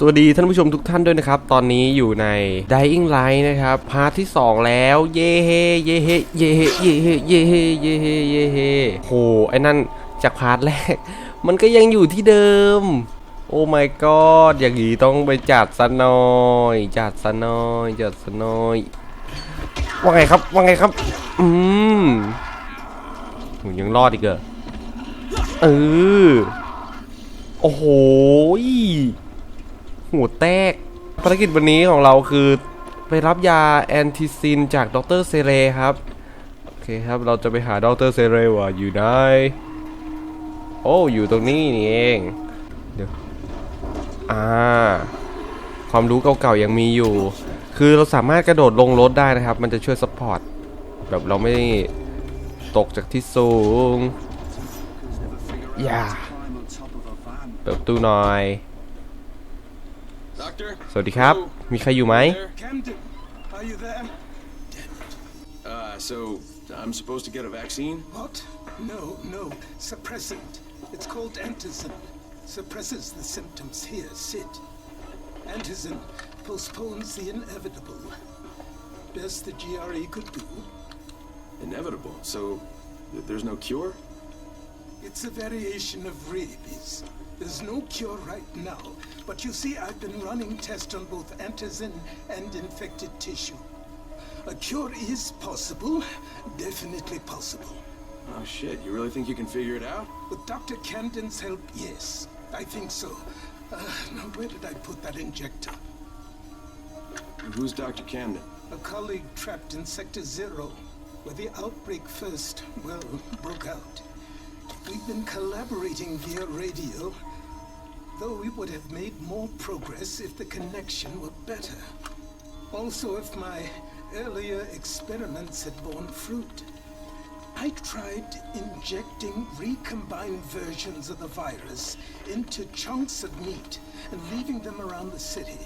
สวัสดีท่านผู้ชมทุกท่านด้วยนะครับ ตอนนี้อยู่ใน Dying Light นะครับ พาร์ทที่ 2 แล้ว เย่เฮเย่เฮเย่เฮเย่เฮเย่เฮเย่เฮเย่เฮโหไอ้นั่นจากพาร์ทแรก มันก็ยังอยู่ที่เดิม โอ้ my god อย่างนี้ต้องไปจัดซะหน่อย จัดซะหน่อย จัดซะหน่อย ว่าไงครับ ว่าไงครับ อืมโหยังรอดอีกเหรอเออ โอ้โห หัวแตก ภารกิจวันนี้ของเราคือไปรับยาแอนทิซินจากดรเซเรครับ โอเคครับเราจะไปหาดรเซเรว่าอยู่ไหนโอ้อยู่ตรงนี้นี่เองเดี๋ยวอ่าความรู้เก่าๆยังมีอยู่ คือเราสามารถกระโดดลงรถได้นะครับ มันจะช่วยซัพพอร์ตแบบเราไม่ตกจากที่สูงอย่าเปิดตูหน่อย สวัสดีครับ Hello? มีใครอยู่ไหม There? Camden, are you there? Uh, so I'm supposed to get a vaccine? What? No, no. Suppressant. It's called antizin. Suppresses the symptoms. Here, sit. Antizin postpones the inevitable. Best the GRE could do. Inevitable. So th- there's no cure? It's a variation of rabies. There's no cure right now, but you see, I've been running tests on both antizin and infected tissue. A cure is possible, definitely possible. Oh shit, you really think you can figure it out? With Dr. Camden's help, yes. I think so. Uh, now, where did I put that injector? And Who's Dr. Camden? A colleague trapped in Sector Zero, where the outbreak first, well, broke out. We've been collaborating via radio, though we would have made more progress if the connection were better. Also, if my earlier experiments had borne fruit. I tried injecting recombined versions of the virus into chunks of meat and leaving them around the city,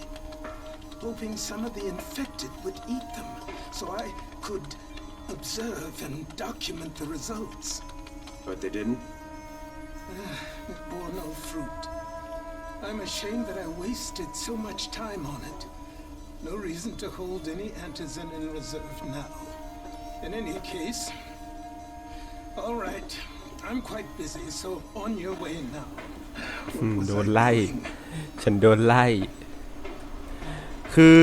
hoping some of the infected would eat them so I could observe and document the results. But they didn't? Ah, it bore no fruit. I'm ashamed that I wasted so much time on it. No reason to hold any antizin in reserve now. In any case, all right. I'm quite busy, so on your way now. What อืม was โด I นไล่ doing? ฉันโดนไล่ คือ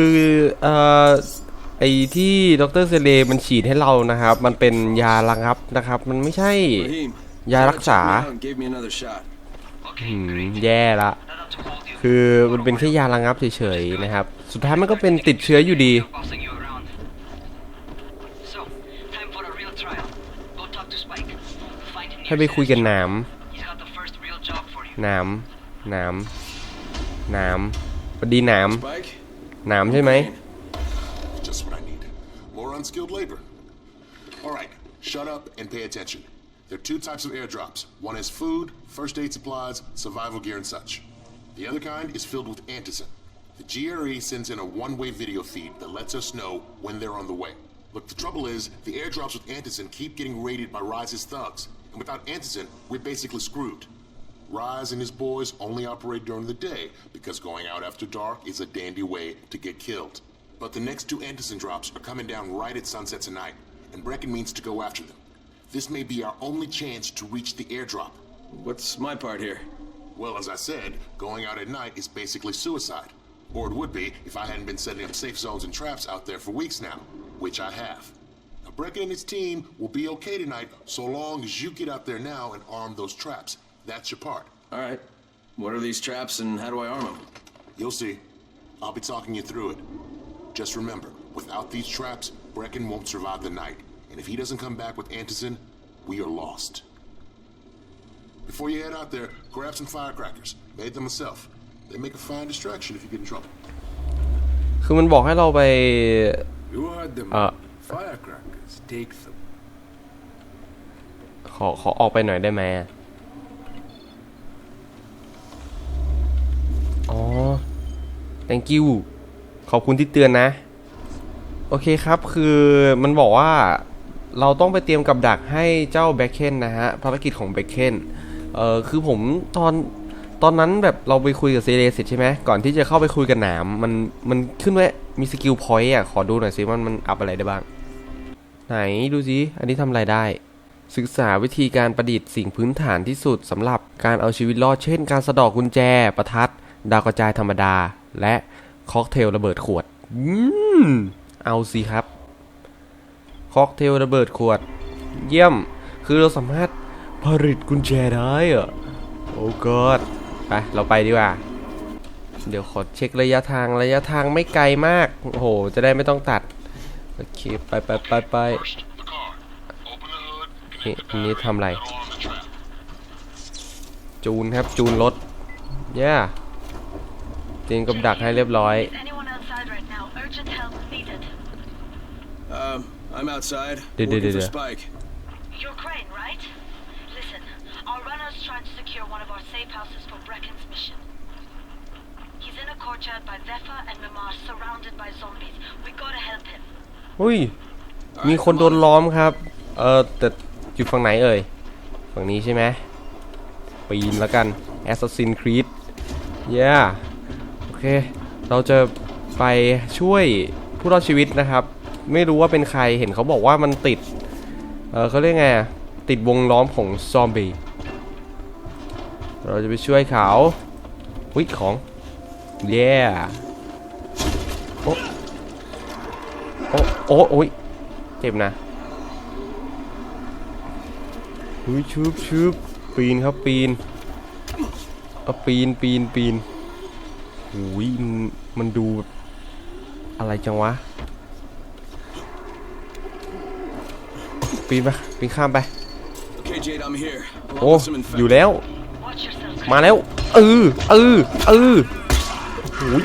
เอ่อไอที่ดรเซเลมันฉีดให้เรานะครับ มันเป็นยาระงับนะครับ มันไม่ใช่ Raheem. Yeah, someone Raksa. checked me out and gave me another shot. อืม แย่ละ คือมันเป็นแค่ยาระงับเฉยๆนะครับ สุดท้ายมันก็เป็นติดเชื้ออยู่ดี Bossing you around. So, time for a real trial. Go talk to Spike. Find him ให้ไปคุยกันหนาม He's got the first real job for you. หนามหนามหนามพอดีหนาม Spike? หนามใช่ไหม Just what I need. More unskilled labor. All right, shut up and pay attention. There are two types of airdrops. One is food, first aid supplies, survival gear, and such. The other kind is filled with antizin. The GRE sends in a one-way video feed that lets us know when they're on the way. Look, the trouble is, the airdrops with antizin keep getting raided by Rise's thugs, and without antizin, we're basically screwed. Rise and his boys only operate during the day because going out after dark is a dandy way to get killed. But the next two antizin drops are coming down right at sunset tonight, and Brecken means to go after them. This may be our only chance to reach the airdrop. What's my part here? Well, as I said, going out at night is basically suicide. Or it would be if I hadn't been setting up safe zones and traps out there for weeks now, which I have. Now, Brecken and his team will be okay tonight so long as you get out there now and arm those traps. That's your part. All right. What are these traps and how do I arm them? You'll see. I'll be talking you through it. Just remember, without these traps, Brecken won't survive the night. And if he doesn't come back with Antison, we are lost. Before you head out there, grab some firecrackers. Made them myself. They make a fine distraction if you get in trouble. คือมันบอกให้เราไป You heard them. Uh. Firecrackers. Take them. ขอขอออกไปหน่อยได้ไหมอะอ๋อ thank you ขอบคุณที่เตือนนะ โอเคครับ คือมันบอกว่าเราต้องไปเตรียมกับดักให้เจ้าแบ็คเคนนะฮะ ภารกิจของแบ็คเคน เออคือผมตอนตอนนั้นแบบเราไปคุยกับเซเลสเสร็จใช่ไหมก่อนที่จะเข้าไปคุยกับหนามมันมันขึ้นว่มีสกิลพอยต์อะ ขอดูหน่อยสิมันมันอัพอะไรได้บ้าง ไหนดูสิอันนี้ทำอะไรได้ ศึกษาวิธีการประดิษฐ์สิ่งพื้นฐานที่สุดสำหรับการเอาชีวิตรอดเช่น การสะดอกกุญแจ ประทัด ดาวกระจายธรรมดา และค็อกเทลระเบิดขวดอืมเอาสิครับค็อกเทลระเบิดขวด เยี่ยม คือเราสามารถ ผลิตกุญแจได้อะโอ้กอดไปเราไปดีกว่า เดี๋ยวขอเช็คระยะทางระยะทางไม่ไกลมาก โอ้โห จะได้ไม่ต้องตัด โอเค ไปไปไปไป First, the car. Open the hood. นี่อันนี้ทำอะไร Metal on the trap. จูนครับจูนรถเย่เตรียมกับดักให้เรียบร้อย Is anyone outside right now? Urgent help needed. Um, I'm outside. Did- did- working did- for Spike. You're Crane, right? Listen, our runner's trying to secure one of our safe houses for Brecken's mission. He's in a courtyard by Vefa and Mimar, surrounded by zombies. We gotta help him. อุ้ย มีคนโดนล้อมครับ เออแต่อยู่ฝั่งไหนเอ่ย ฝั่งนี้ใช่ไหมปีนแล้วกัน Assassin's Creed เย่โอเค เราจะไปช่วยผู้รอดชีวิตนะครับ ไม่รู้ว่าเป็นใคร เห็นเขาบอกว่ามันติด เออเขาเรียกไงอะติดวงล้อมของซอมบี้ เราจะไปช่วยเขาวิของเย่โอ้โอ้โอ้โอ้ยเจ็บนะอุ้ยชุบชุบปีนครับปีนเอาปีนปีนปีนหูยมันมันดูอะไรจังวะ ปีนไปปีนข้ามไป Okay, Jade, I'm here. โอ้ Along with some อยู่ infected. แล้ว Watch yourself. มาแล้วเออเออเออโอ้ย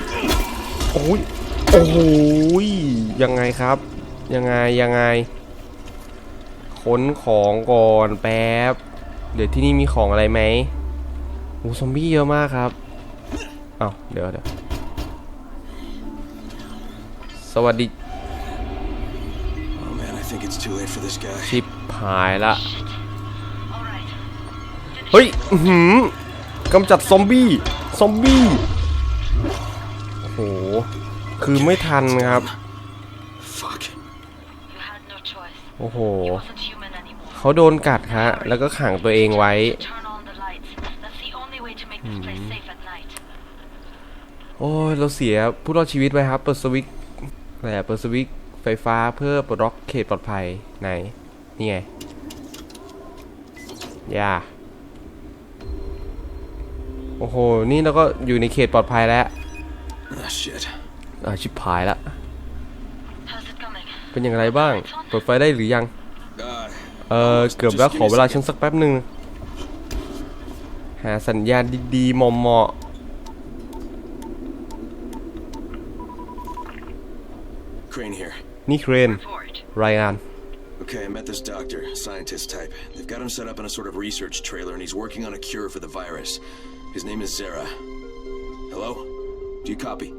โอ้ยโอ้ยยังไงครับ ยังไงยังไงขนของก่อนแป๊บ เดี๋ยวที่นี่มีของอะไรไหมโอ้ซอมบี้เยอะมากครับเอ้าเดี๋ยวเดี๋ยวสวัสดีชิปหายละ เฮ้ยหือ กำจัดซอมบี้ ซอมบี้ โอ้โห คือไม่ทันครับ Fuck. You had no choice. โอ้โห He wasn't human anymore. เขาโดนกัดฮะ แล้วก็ขังตัวเองไว้ Turn on the lights. That's the only way to make this place safe at night. โอ้ยเราเสียผู้รอดชีวิตไปครับ เปิดสวิตช์อะไรอะเปิดสวิตช์ไฟฟ้าเพื่อปลดล็อกเขตปลอดภัยไหน นี่ไง อย่า โอ้โห นี่เราก็อยู่ในเขตปลอดภัยแล้ว Ah, shit. อ่าชิบหายละ How's it coming? เป็นอย่างไรบ้าง เปิดไฟได้หรือยัง Uh, เออเกือบแล้วขอเวลาฉันสักแป๊บหนึ่ง หาสัญญาณดีๆเหมาะ Crane here. ๆนี่เครน Report. รายงาน Okay, I met this doctor, scientist type. They've got him set up in a sort of research trailer, and he's working on a cure for the virus. His name is Zara. Hello? Do you copy?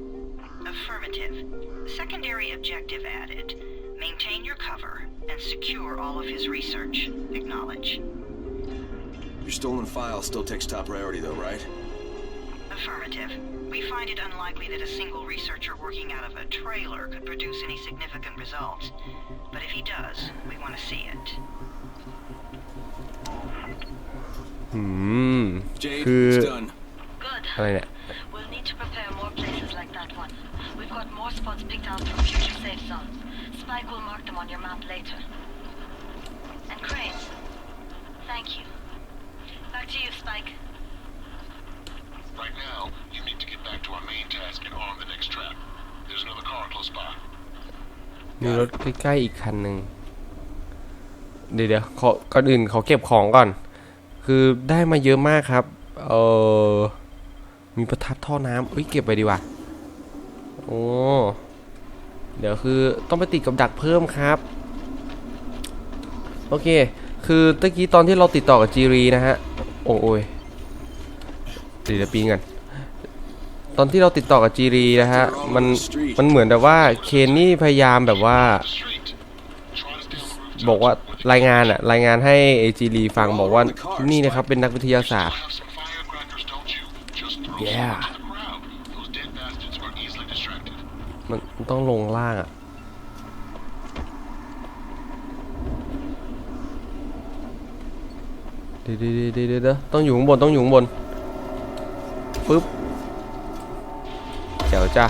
Affirmative. Secondary objective added. Maintain your cover and secure all of his research. Acknowledge. Your stolen file still takes top priority, though, right? Affirmative. We find it unlikely that a single researcher working out of a trailer could produce any significant results. But if he does, we want to see it. อืม Jade, Good. it's done. Good. อะไรเนี่ย We'll need to prepare more places like that one. We've got more spots picked out from future safe zones. Spike will mark them on your map later. And Crane, thank you. Back to you, Spike. Right now, you need to get back to our main task and arm the next trap. There's another car close by. มีรถใกล้ๆอีกคันหนึ่งเดี๋ยวเดี๋ยวขอก่อนอื่นขอเก็บของก่อน คือได้มาเยอะมากครับ เออมีประทัดท่อน้ำเอ้ยเก็บไปดีกว่า โอ้ เดี๋ยวคือต้องไปติดกับดักเพิ่มครับ โอเค คือตะกี้ตอนที่เราติดต่อกับจีรีนะฮะ โอ้ยเดี๋ยวเดี๋ยวปีนกัน ตอนที่เราติดต่อกับจีรีนะฮะ มัน มันเหมือนแบบว่า เคนนี่พยายามแบบว่า The street. Try to stay on the roof. บอกว่ารายงานอะรายงานให้เอจีรีฟังบอกว่านี่นะครับเป็นนักวิทยาศาสตร์ yeah มันต้องลงล่างอะเดี๋ยวเดี๋ยวต้องอยู่ข้างบนต้องอยู่ข้างบนปึ๊บเจ๋วจ้ะ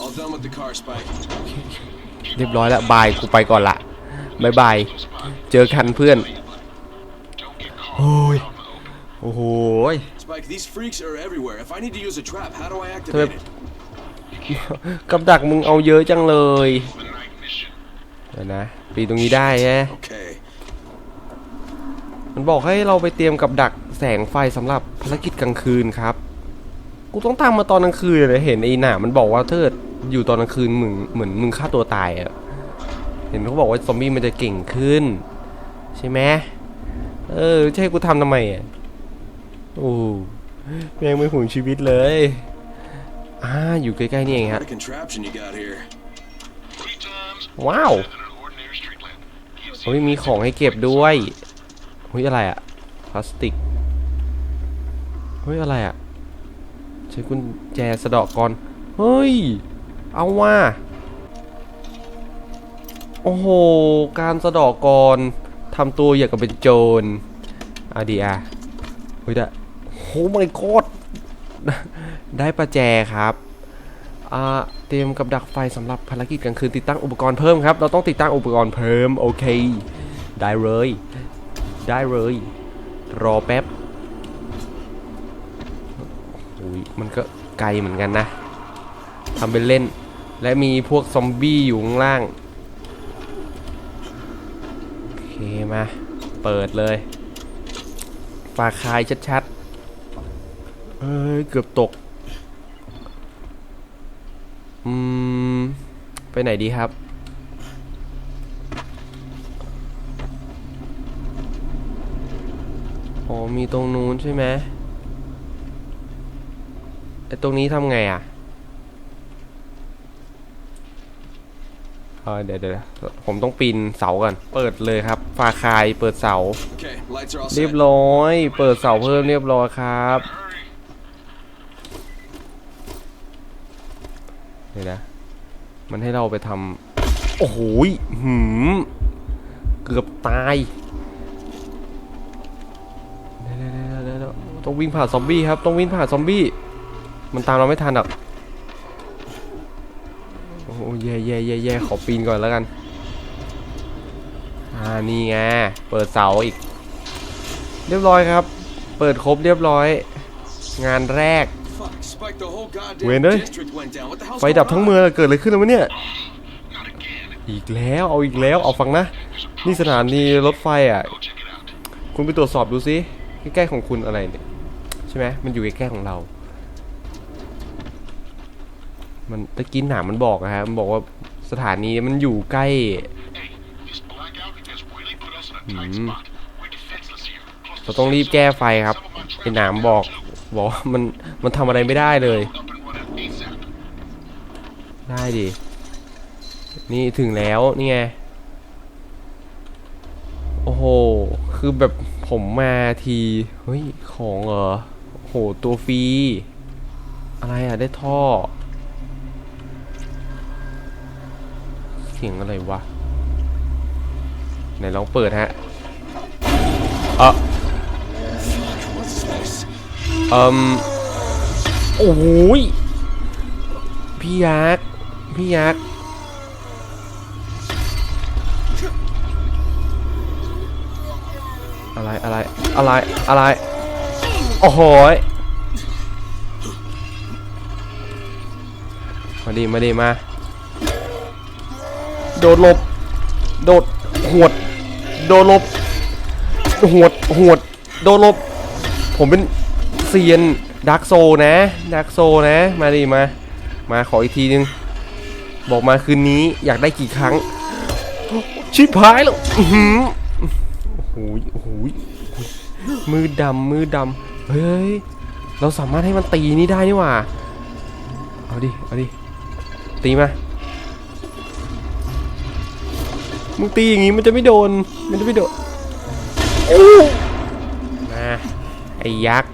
All done with the car, Spike. เรียบร้อยแล้วบายกูไปก่อนละบายบายเจอกันเพื่อนโอ้ยโอ้โหย Spike, these freaks are everywhere. If I need to use a trap, how do I They're- activate it? กับดักมึงเอาเยอะจังเลย The night mission. เดี๋ยวนะปีนตรงนี้ได้ฮะ Okay. มันบอกให้เราไปเตรียมกับดักแสงไฟสำหรับภารกิจกลางคืนครับ กูต้องตามมาตอนกลางคืนเลยเห็นไอ้หนามันบอกว่าถ้าเกิดอยู่ตอนกลางคืนมึงเหมือนมึงฆ่าตัวตายอะเห็นเขาบอกว่าซอมบี้มันจะเก่งขึ้น ใช่ไหมเออจะให้กูทำทำไมอะโอ้แม่งไม่ห่วงชีวิตเลยอ่าอยู่ใกล้ๆนี่เอง What ฮะ a contraption you got here. Three times ว้าว than an ordinary street lamp. Gives เฮ้ยมีของให้เก็บด้วยเฮ้ยอะไรอะพลาสติกเฮ้ยอะไรอะ ใช้กุญแจสะดาะก่อน เฮ้ย เอาว่า โอ้โห การสะดาะก่อนทำตัวอย่างกับเป็นโจรอะดีอะเฮ้ยได้โหไม่โคตรได้ประแจครับอ่าเตรียมกับดักไฟสำหรับภารกิจกลางคืนติดตั้งอุปกรณ์เพิ่มครับ เราต้องติดตั้งอุปกรณ์เพิ่ม โอเค ได้เลย ได้เลย รอแป๊บอุ้ย มันก็ไกลเหมือนกันนะทำเป็นเล่น และมีพวกซอมบี้อยู่ข้างล่าง โอเคมา เปิดเลยฝาคายชัดๆ เอ้ย เกือบตก อืม ไปไหนดีครับ อ๋อ มีตรงนู้นใช่ไหม ไอตรงนี้ทำไงอะเออเดี๋ยวเดี๋ยวผมต้องปีนเสาก่อน เปิดเลยครับฝาคายเปิดเสา Okay, lights are all เรียบ set. ร้อย เปิดเสาเพิ่มเรียบร้อยครับ เดี๋ยวนะ มันให้เราไปทำ โอ้โหยหืม เกือบตายเดี๋ยวเดี๋ยวเดี๋ยวเดี๋ยวต้องวิ่งผ่านซอมบี้ครับ ต้องวิ่งผ่านซอมบี้ มันตามเราไม่ทันหรอกโอ้โหแย่แย่แย่แย่ขอปีนก่อนแล้วกัน อ่า นี่ไง เปิดเสาอีก เรียบร้อยครับ เปิดครบเรียบร้อย งานแรก Fuck, Spike, the whole เว้น goddamn เอ้ย district went down. What the hell's ไฟดับ going ทั้ง on? เมืองเกิดอะไรขึ้นแล้ววะเนี่ย Not again. อีกแล้ว เอาอีกแล้ว เอาฟังนะ นี่สถานีรถไฟอะ Go check it out. คุณไปตรวจสอบดูซิ ใกล้ๆของคุณอะไรเนี่ย ใช่ไหมมันอยู่ใกล้ๆของเรา มันตะกี้หนามมันบอกนะฮะมันบอกว่าสถานีมันอยู่ใกล้ Hey, this blackout has really put us in a tight Mhm. spot. We're defenseless here. Close เรา to ต้องรีบ safe แก้ zone. ไฟครับ Some of our ไอ้หนามบอกบอกว่ามันมันทำอะไรไม่ได้เลย Up and running ASAP. ได้ดินี่ถึงแล้วนี่ไงโอ้โห คือแบบผมมาที เฮ้ย ของเหรอโอ้โห ตัวฟรี อะไรอะได้ท่อ สียงอะไรวะ ไหนลองเปิดฮะเออเอืมโอ้ยพี่ยักษ์พี่ยักษ์อะไรอะไรอะไรอะไรโอ้โหมาดีมาดีมา โดดหลบ โดดหวด โดดหลบหวดหวด โดดหลบ ผมเป็นเซียนดักโซนะดักโซนะ มาดิมา มาขออีกทีนึง บอกมาคืนนี้อยากได้กี่ครั้ง ชิบหายแล้วหือโอ้โหโอ้โหมือดำมือดำเฮ้ย เราสามารถให้มันตีนี่ได้นี่หว่า เอาดิ เอาดิ ตีมา มึงตีอย่างงี้มันจะไม่โดน มันจะไม่โดนโอ้มาไอ้ยักษ์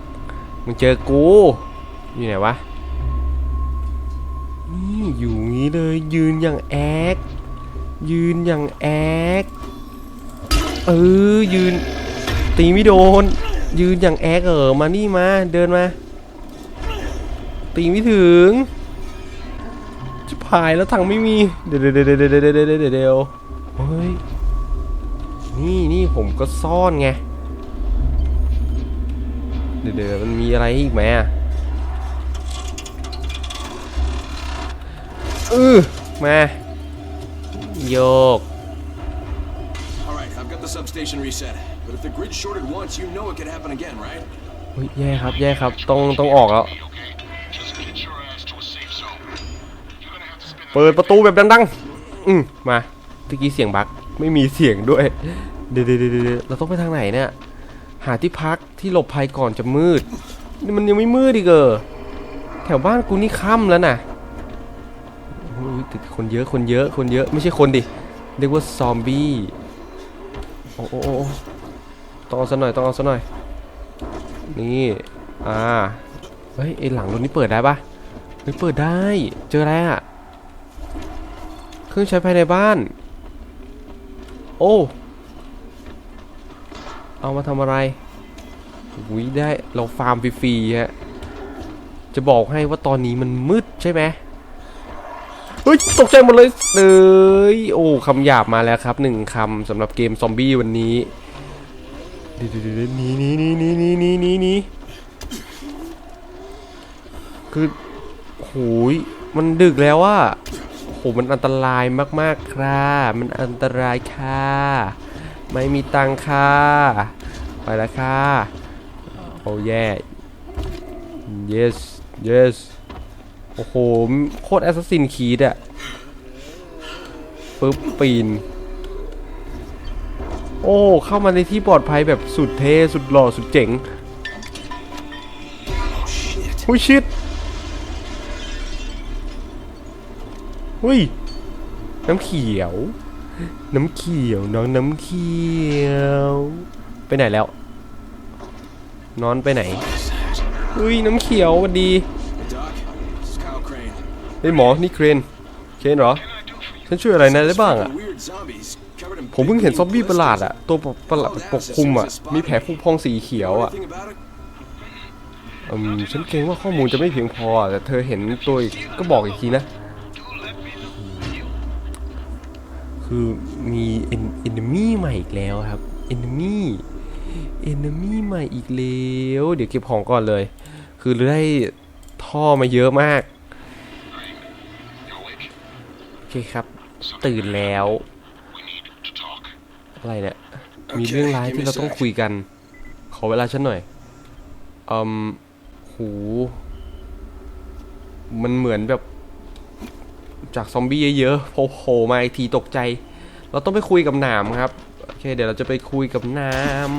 มึงเจอกู อยู่ไหนวะ นี่อยู่งี้เลยยืนอย่างแอค ยืนอย่างแอค เออยืน ตีไม่โดน ยืนอย่างแอคเออมานี่มา เดินมา ตีไม่ถึงจะพายแล้วถังไม่มี เดี๋ยวเดี๋ยวเดี๋ยวเดี๋ยวเดี๋ยว เดี๋ยวเดี๋ยวเดี๋ยวเฮ้ย นี่นี่ผมก็ซ่อนไงเดี๋ยวเดี๋ยวมันมีอะไรอีกไหมอะเออมาโยก All right, I've got the substation reset. But if the grid shorted once, you know it could happen again, right? เฮ้ยแย่ครับแย่ครับต้องต้องออกแล้ว Okay? Just get your ass to a safe zone. You're gonna have to spend เปิดประตูแบบดังๆ อืมมา ตะกี้เสียงบักไม่มีเสียงด้วย เดี๋ยวเดี๋ยวเดเดเราต้องไปทางไหนเนี่ย หาที่พักที่หลบภัยก่อนจะมืด นี่มันยังไม่มืดอีกเออแถวบ้านกูนี่ค่ำแล้วนะอุ๊ยแต่คนเยอะคนเยอะคนเยอะไม่ใช่คนดิเรียกว่าซอมบี้โอ้โอ้ต้องเอาซะหน่อยต้องเอาซะหน่อยนี่อ่าเฮ้ยไอหลังรถนี้เปิดได้ปะเฮ้ยเปิดได้เจออะไรอะเครื่องใช้ภายในบ้าน โอ้ เอามาทำอะไรวิได้เราฟาร์มฟรีๆฮะ จะบอกให้ว่าตอนนี้มันมืดใช่ไหมเฮ้ยตกใจหมดเลยเลยโอ้คำหยาบมาแล้วครับหนึ่งคำสำหรับเกมซอมบี้วันนี้เดี๋ยวๆนี่นี่นี่นี่นี่นี่นี่นี่คือโหยมันดึกแล้วอะ หมันอันตรายมากๆครับมันอันตรายค่ะ ไม่มีตังค่ะ ไปแล้วค่ะ โอ้แย่ yes yes โอ้โห โคตรแอสซัสซินคีดอะปึ๊บปีน โอ้ เข้ามาในที่ปลอดภัยแบบสุดเท่ สุดหล่อ สุดเจ๋งหุ้ยชิด หุ้ย น้ำเขียว น้ำเขียว น้องน้ำเขียว ไปไหนแล้ว นอนไปไหน อุ้ย น้ำเขียวสวัสดีเฮ้ยหมอ นี่เครน เครนเหรอ ฉันช่วยอะไรนายได้บ้างอะผมเพิ่งเห็นซอมบี้ประหลาดอะตัวประหลาดปกคลุมอะมีแผลพุพองสีเขียวอะอืมฉันเกรงว่าข้อมูลจะไม่เพียงพอ แต่เธอเห็นตัวก็บอกอีกทีนะ คือมีเอนนมี่ใหม่อีกแล้วครับเอนนมี่เอนนมี่ใหม่อีกแล้วเดี๋ยวเก็บของก่อนเลย คือได้ท่อมาเยอะมาก โอเคครับ ตื่นแล้ว อะไรเนี่ย มีเรื่องร้ายที่เราต้องคุยกัน ขอเวลาฉันหน่อยอืมหู มันเหมือนแบบ จากซอมบี้เยอะๆโผล่มาอีกทีตกใจ เราต้องไปคุยกับหนามครับ โอเค เดี๋ยวเราจะไปคุยกับนาม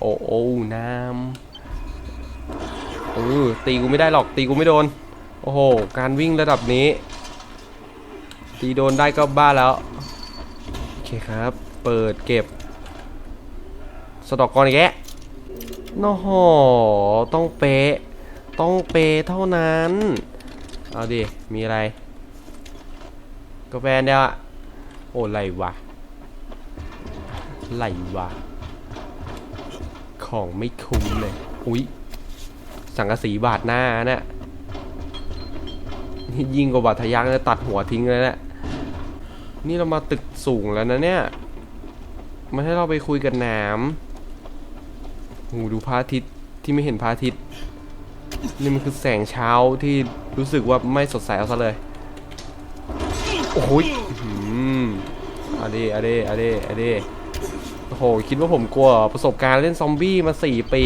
โอ้โอ้นามเออตีกูไม่ได้หรอกตีกูไม่โดน โอ้โห การวิ่งระดับนี้ ตีโดนได้ก็บ้าแล้ว โอเคครับ เปิดเก็บ สตอกกรอีกแกน้อหอต้องเป๊ะ ต้องเป๊ะเท่านั้น เอาดิ มีอะไร กาแฟเดียวะโอ้ไรวะไรวะ ของไม่คุ้มเลย อุ๊ย สังกะสีบาดหน้านี่ยนี่ยิ่งกว่าบาดทะยักเลยตัดหัวทิ้งเลยเนี่ยนี่เรามาตึกสูงแล้วนะเนี่ย มันให้เราไปคุยกับนามโหดูพระอาทิตย์ที่ไม่เห็นพระอาทิตย์ นี่มันคือแสงเช้าที่รู้สึกว่าไม่สดใสเอาซะเลย โอ้โหยอื้อหืออะเดอะเดอะเดอะเดโอ้โห คิดว่าผมกลัวประสบการณ์เล่นซอมบี้มาสี่ปี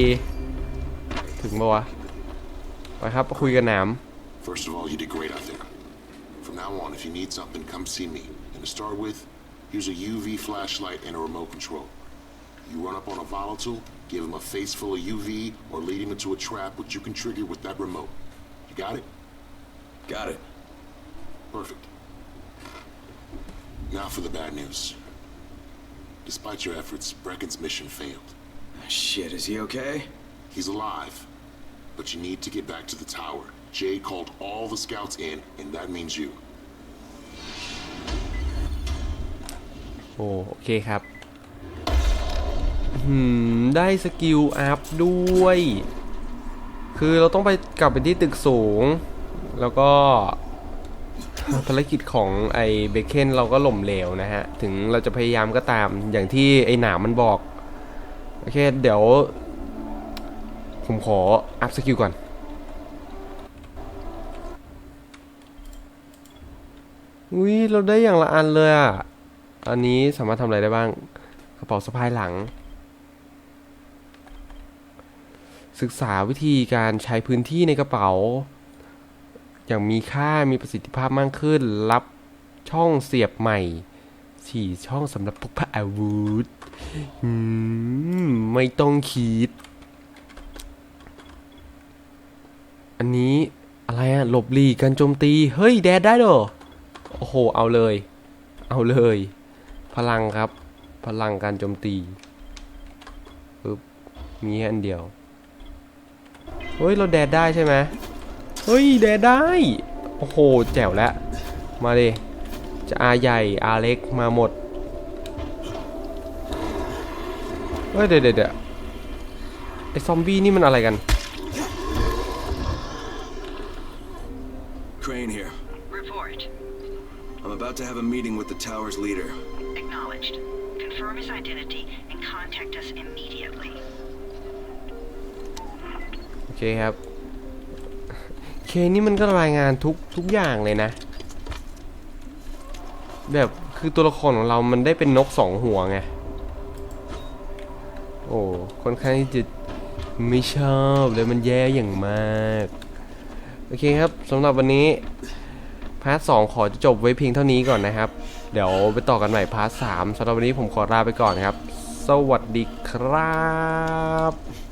ถึงปะวะ ไปครับไปคุยกับหนาม First of all, you did great out there. From now on, if you need something, come see me. And to start with, here's a UV flashlight and a remote control. You run up on a volatile, give him a face full of UV, or lead him into a trap which you can trigger with that remote. You got it? Got it. Perfect. Now for the bad news. Despite your efforts, Brecken's mission failed. Shit, is he okay? He's alive, but you need to get back to the tower. Jay called all the scouts in, and that means you. โอ้โอเคครับหืมได้สกิลอัพด้วย คือเราต้องไปกลับไปที่ตึกสูง แล้วก็ ภารกิจของไอ้เบคเคนเราก็หล่มเหลวนะฮะ ถึงเราจะพยายามก็ตามอย่างที่ไอ้หนามมันบอก โอเค เดี๋ยว ผมขออัพสกิลก่อนอุ้ยเราได้อย่างละอันเลยอะ อันนี้สามารถทำอะไรได้บ้าง กระเป๋าสะพายหลัง ศึกษาวิธีการใช้พื้นที่ในกระเป๋า อย่างมีค่ามีประสิทธิภาพมากขึ้น รับช่องเสียบใหม่สี่ช่องสำหรับพกพาอาวุธไม่ต้องคิด อันนี้อะไรอะหลบหลีกการโจมตี เฮ้ย แดดได้เหรอ โอ้โห เอาเลย เอาเลย พลังครับ พลังการโจมตีปึ๊บมีแค่อันเดียว เฮ้ย เราแดดได้ใช่ไหม เฮ้ยแดดได้ โอ้โห แจ๋วแล้ว มาดิจะอาใหญ่ อาเล็กมาหมด เฮ้ยเดี๋ยวเดี๋ยวเดี๋ยวไอซอมบี้นี่มันอะไรกัน Crane here. Report. I'm about to have a meeting with the tower's leader. Acknowledged. Confirm his identity and contact us immediately. โอเคครับ เคนี่มันก็รายงานทุกทุกอย่างเลยนะ แบบคือตัวละครของเรามันได้เป็นนกสองหัวไง โอ้ค่อนข้างที่จะไม่ชอบเลยมันแย่อย่างมาก โอเคครับสำหรับวันนี้ พาร์ทสองขอจะจบไว้เพียงเท่านี้ก่อนนะครับ เดี๋ยวไปต่อกันใหม่พาร์ทสามสำหรับวันนี้ผมขอลาไปก่อนครับ สวัสดีครับ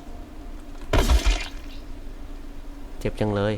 เจ็บจังเลย